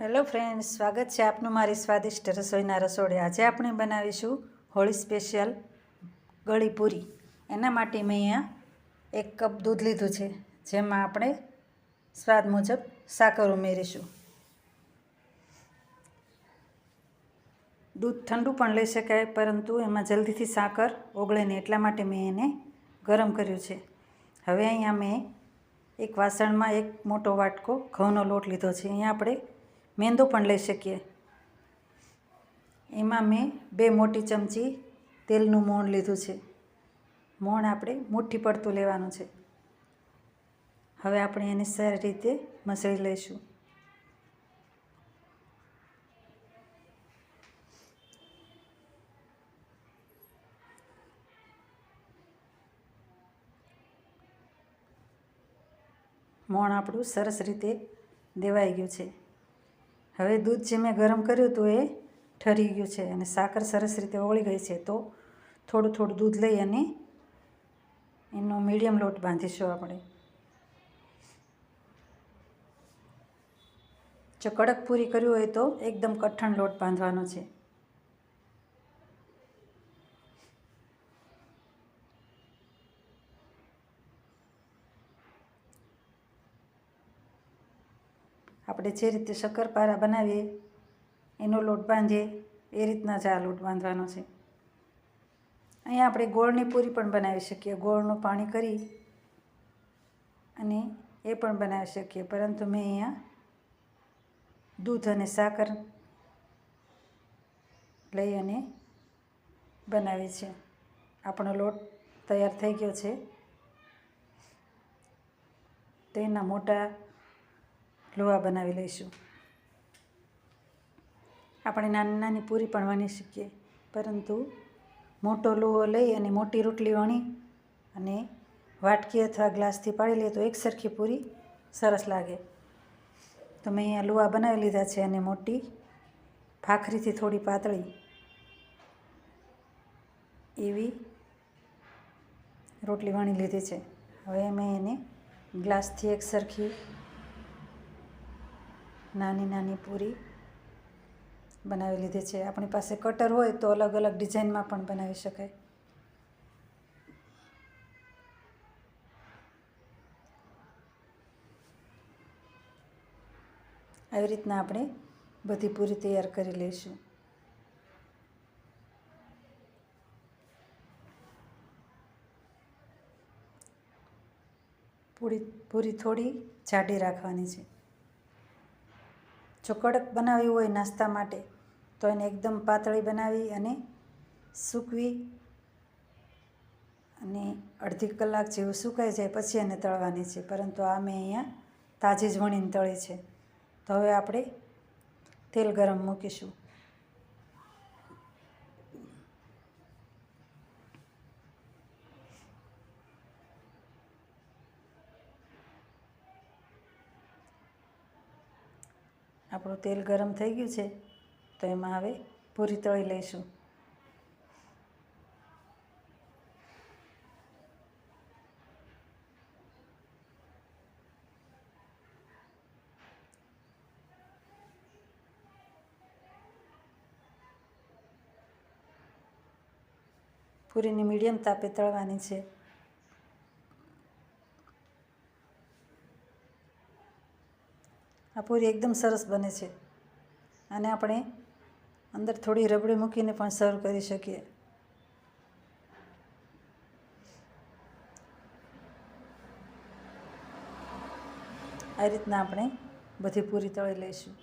Hello friends, સ્વાગત છે આપનું મારી સ્વાદિષ્ટ રસોઈના રસોડે. આજે આપણે બનાવીશું હોળી સ્પેશિયલ ગળી પૂરી. એના માટે મેં અહીંયા એક કપ દૂધ લીધું છે, જેમાં આપણે સ્વાદ મુજબ સાકર ઉમેરીશું. દૂધ ઠંડુ પણ લઈ શકાય, પરંતુ એમાં જલ્દીથી સાકર ઓગળે નહીં એટલા માટે મેં એને ગરમ કર્યું છે. હવે અહીંયા મેં એક વાસણમાં એક મોટો વાટકો ઘઉંનો લોટ લીધો છે. અહીંયા આપણે મેંદો પણ લઈ શકીએ. એમાં મેં બે મોટી ચમચી તેલનું મોણ લીધું છે. મોણ આપણે મુઠ્ઠી પડતું લેવાનું છે. હવે આપણે એને સારી રીતે મસળી લઈશું. મોણ આપણું સરસ રીતે દેવાઈ ગયું છે. હવે દૂધ જે મેં ગરમ કર્યું હતું એ ઠરી ગયું છે અને સાકર સરસ રીતે ઓગળી ગઈ છે. તો થોડું થોડું દૂધ લઈ અને એનો મીડિયમ લોટ બાંધીશું આપણે. જો કડક પૂરી કરવી હોય તો એકદમ કઠણ લોટ બાંધવાનો છે. આપણે જે રીતે શક્કરપારા બનાવીએ, એનો લોટ બાંધીએ, એ રીતના જ આ લોટ બાંધવાનો છે. અહીંયા આપણે ગોળની પૂરી પણ બનાવી શકીએ. ગોળનું પાણી કરી અને એ પણ બનાવી શકીએ. પરંતુ મેં અહીંયા દૂધ અને સાકર લઈ અને બનાવી છે. આપણો લોટ તૈયાર થઈ ગયો છે. તેના મોટા લોહા બનાવી લઈશું. આપણે નાની નાની પૂરી પણ વણી શકીએ. પરંતુ મોટો લોહો લઈ અને મોટી રોટલી વણી અને વાટકી અથવા ગ્લાસથી પાડી લઈએ તો એક સરખી પૂરી સરસ લાગે. તો મેં અહીંયા લુહા બનાવી લીધા છે અને મોટી ભાખરીથી થોડી પાતળી. એવી રોટલી વણી લીધી છે. હવે મેં એને ગ્લાસથી એક સરખી નાની નાની પૂરી બનાવી લીધી છે. આપણી પાસે કટર હોય તો અલગ અલગ ડિઝાઇનમાં પણ બનાવી શકાય. આવી રીતના આપણે બધી પૂરી તૈયાર કરી લઈશું. પૂરી પૂરી થોડી જાડી રાખવાની છે. જો કડક બનાવવી હોય નાસ્તા માટે, તો એને એકદમ પાતળી બનાવી અને સૂકવી અને અડધી કલાક જેવું સુકાઈ જાય પછી એને તળવાની છે. પરંતુ આ મેં અહીંયા તાજી જ વણીને તળી છે. તો હવે આપણે તેલ ગરમ મૂકીશું. આપણું તેલ ગરમ થઈ ગયું છે, તો એમાં હવે પૂરી તળી લઈશું. પૂરીની મીડિયમ તાપે તળવાની છે. આ પૂરી એકદમ સરસ બને છે. અને આપણે અંદર થોડી રબડી મૂકીને પણ સર્વ કરી શકીએ. આ રીતના આપણે બધી પૂરી તળી લઈશું.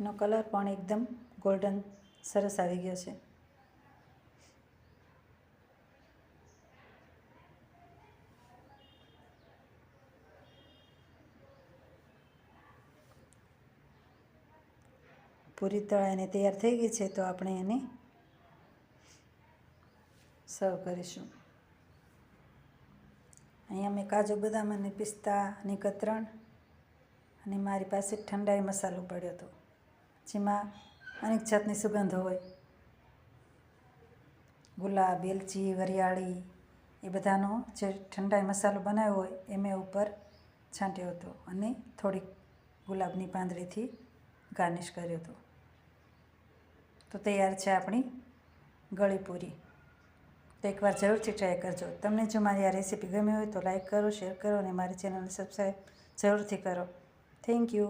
એનો કલર પણ એકદમ ગોલ્ડન સરસ આવી ગયો છે. પૂરી તળાઈને તૈયાર થઈ ગઈ છે, તો આપણે એને સર્વ કરીશું. અહીંયા મેં કાજુ બદામ અને પિસ્તાની કતરણ અને મારી પાસે ઠંડાઈ મસાલો પડ્યો હતો, જેમાં અનેક જાતની સુગંધ હોય. ગુલાબ, એલચી, વરિયાળી એ બધાનો જે ઠંડાઈ મસાલો બનાવ્યો હોય એ મેં ઉપર છાંટ્યો હતો અને થોડીક ગુલાબની પાંદડીથી ગાર્નિશ કર્યો હતો. તો તૈયાર છે આપણી ગળી પૂરી. તો એકવાર જરૂરથી ટ્રાય કરજો. તમને જો મારી આ રેસીપી ગમી હોય તો લાઇક કરો શેર કરો અને મારી ચેનલને સબસ્ક્રાઈબ જરૂરથી કરો. Thank you